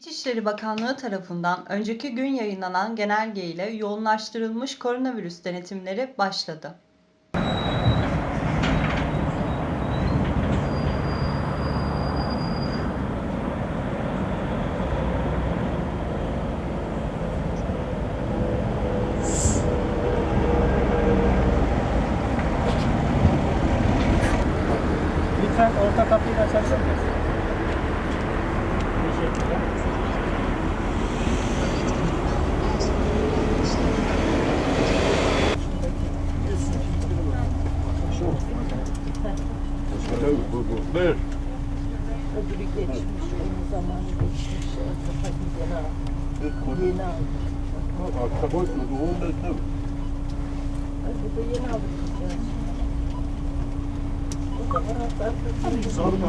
İçişleri Bakanlığı tarafından önceki gün yayınlanan genelge ile yoğunlaştırılmış koronavirüs denetimleri başladı. Lütfen orta kapıyı da Buyur. Öbürü geçmiş, onun zamanı geçmiş. Kafa yeni aldı. Yeni aldı. Arka boşluğu doğum bekle. Ay, Bu da yeni aldı kızcağız. O da var hatta. Sorma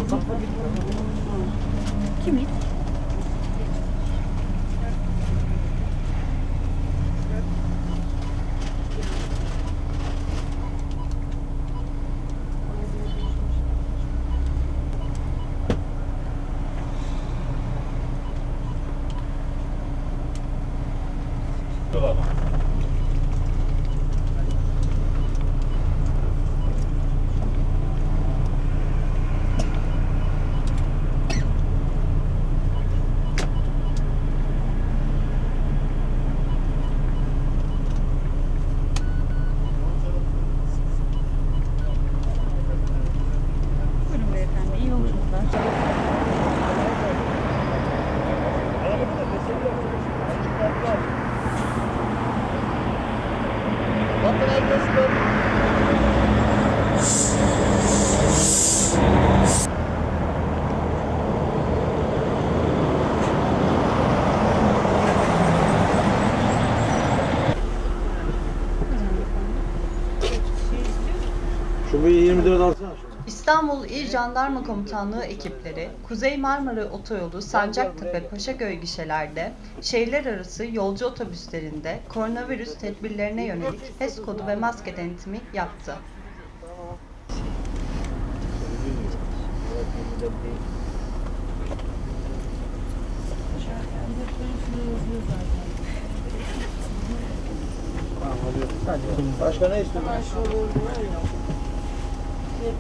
Şu bir 24 alsana şunu. İstanbul İl Jandarma Komutanlığı ekipleri Kuzey Marmara Otoyolu Sancaktepe Paşaköy gişelerde şehirler arası yolcu otobüslerinde koronavirüs tedbirlerine yönelik HES kodu ve maske denetimi yaptı. Başka ne istiyorsun? Нет,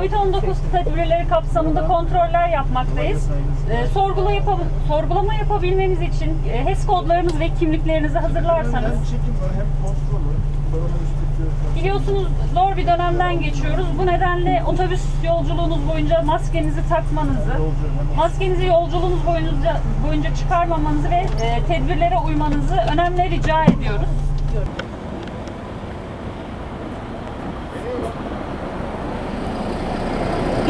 Covid-19 tedbirleri kapsamında kontroller yapmaktayız. Ee, sorgula yapab- sorgulama yapabilmemiz için e, HES kodlarınız ve kimliklerinizi hazırlarsanız Biliyorsunuz zor bir dönemden geçiyoruz. Bu nedenle otobüs yolculuğunuz boyunca maskenizi takmanızı, maskenizi yolculuğunuz boyunca, boyunca çıkarmamanızı ve e, tedbirlere uymanızı önemli rica ediyoruz.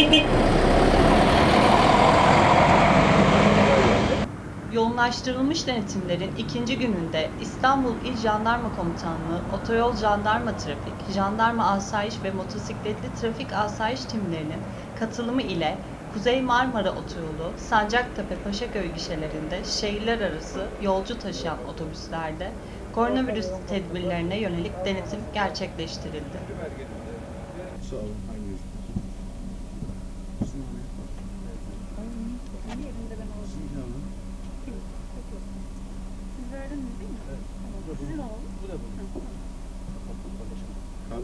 Yoğunlaştırılmış denetimlerin ikinci gününde İstanbul İl Jandarma Komutanlığı, Otoyol Jandarma Trafik, Jandarma Asayiş ve Motosikletli Trafik Asayiş timlerinin katılımı ile Kuzey Marmara Otoyolu, Sancaktepe Paşaköy gişelerinde şehirler arası yolcu taşıyan otobüslerde koronavirüs tedbirlerine yönelik denetim gerçekleştirildi. Sağ olun.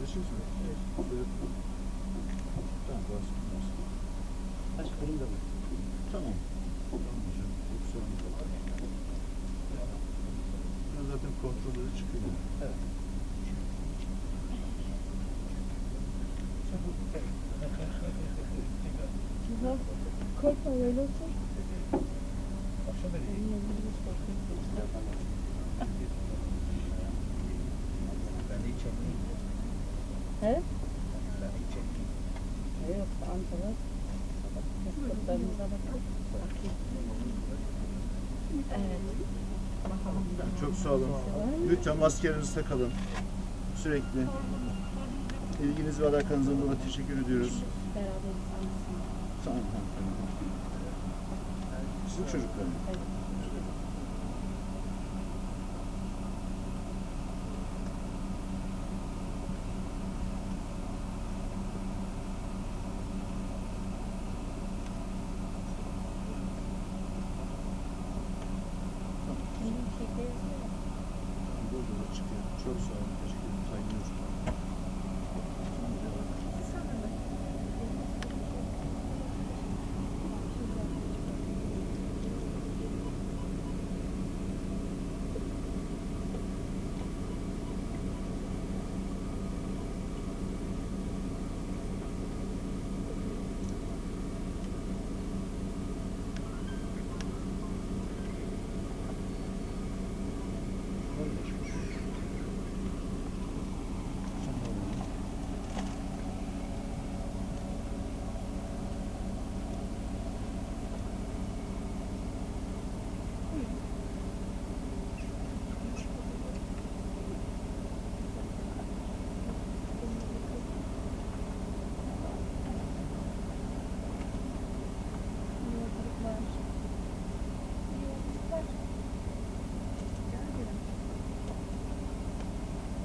Sen? Evet. Tamam, varsın, varsın. Başkanım da mı? Tamam. Tamam hocam. Çok. Ben zaten kontrolleri çıkıyor. Evet. Korkma öyle otur. Akşam değil. Ben de. He? Yok, Ankara. Bakın. Evet. Çok sağ olun. Lütfen maskelerinizi takalım. Sürekli. İlginiz ve alakanızdan dolayı teşekkür ediyoruz. Tamam, tamam. Sizin çocuklarınız. Burada çıkıyor. Çok sağ olun. Teşekkür ederim. Saygılar.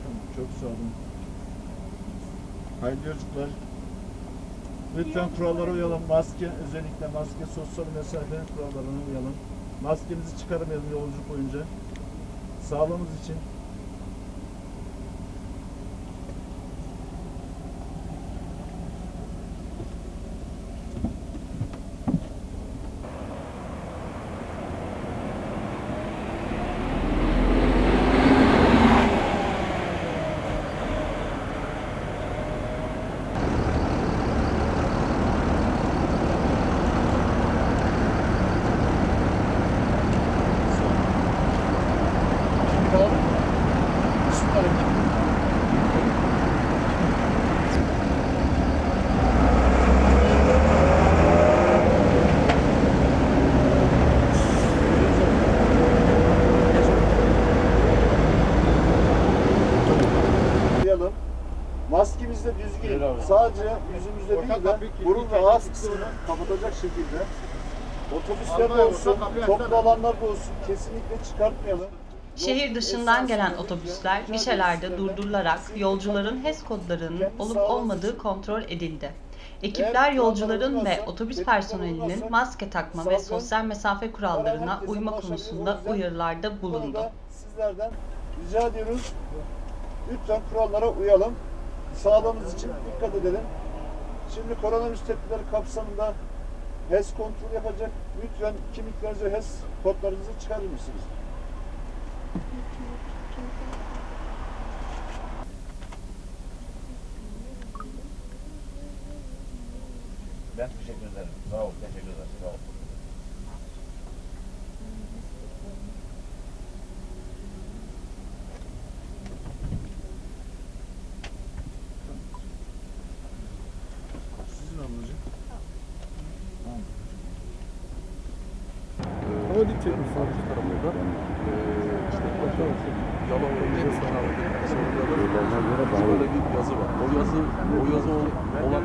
Tamam, Çok sağ olun. Hayırlı yolculuklar. Lütfen kurallara uyalım. Maske, özellikle maske, sosyal mesafe kurallarına uyalım. Maskenizi çıkarmayalım yolculuk boyunca. Sağlığımız için. Şimdi kalalım. Bismillahirrahmanirrahim. Uyalım. Maskemizi de düzgün, sadece yüzümüzde değil de burun ve ağız kısmını kapatacak şekilde otobüslerde olsun, toplu alanlarda olsun kesinlikle çıkartmayalım. Şehir dışından gelen otobüsler gişelerde durdurularak yolcuların HES kodlarının olup olmadığı kontrol edildi. Ekipler yolcuların ve otobüs personelinin maske takma ve sosyal mesafe kurallarına uyma konusunda uyarılarda bulundu. Sizlerden rica ediyoruz. Lütfen kurallara uyalım. Sağlığımız için dikkat edelim. Şimdi koronavirüs tedbirleri kapsamında HES kontrol yapacak. Lütfen kimliklerinizi HES kodlarınızı çıkarır mısınız? Ben teşekkür ederim. Sağ ol. Teşekkür ederim. Sağ ol. Sizin ablacığım. Misafir tarafında? Eee işte bakalım Yalova'nın en sanayi sorunları böyle bir yazı var. O yazı o yazı olan